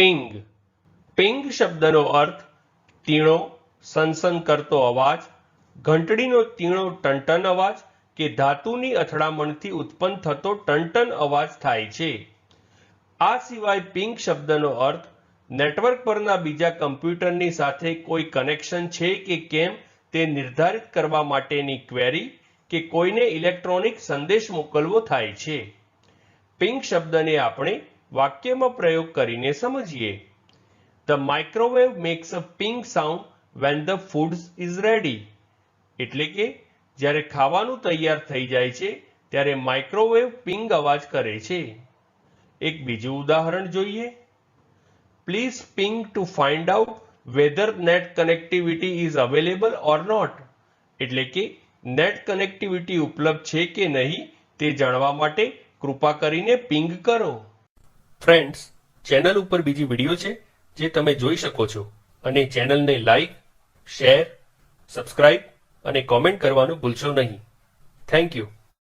પિંગ. પિંગ શબ્દનો અર્થ તીણો સનસન કરતો અવાજ, ઘંટડીનો તીણો ટનટન અવાજ કે ધાતુની અથડામણથી ઉત્પન્ન થતો ટનટન અવાજ થાય છે. આ સિવાય પિંગ શબ્દનો અર્થ નેટવર્ક પરના બીજા કમ્પ્યુટરની સાથે કોઈ કનેક્શન છે કે કેમ તે નિર્ધારિત કરવા માટેની ક્વેરી કે કોઈને ઇલેક્ટ્રોનિક સંદેશ મોકલવો થાય છે. પિંગ શબ્દને આપણે વાક્યમાં પ્રયોગ કરીને સમજીએ. The microwave makes a pink sound when the food is ready એટલે કે, જ્યારે ખાવાનું તૈયાર થઈ જાય છે, ત્યારે માઇક્રોવેવ પિંગ અવાજ કરે છે. એક બીજું ઉદાહરણ જોઈએ. Please ping to find out whether net connectivity is available or not એટલે કે નેટ કનેક્ટિવિટી ઉપલબ્ધ છે કે નહીં તે જાણવા માટે કૃપા કરીને પિંગ કરો. ફ્રેન્ડ્સ ચેનલ ઉપર બીજી વીડિયો છે, જે તમે જોઈ શકો છો. અને ચેનલને લાઈક શેર સબસ્ક્રાઇબ અને કોમેન્ટ કરવાનું ભૂલશો નહીં. Thank you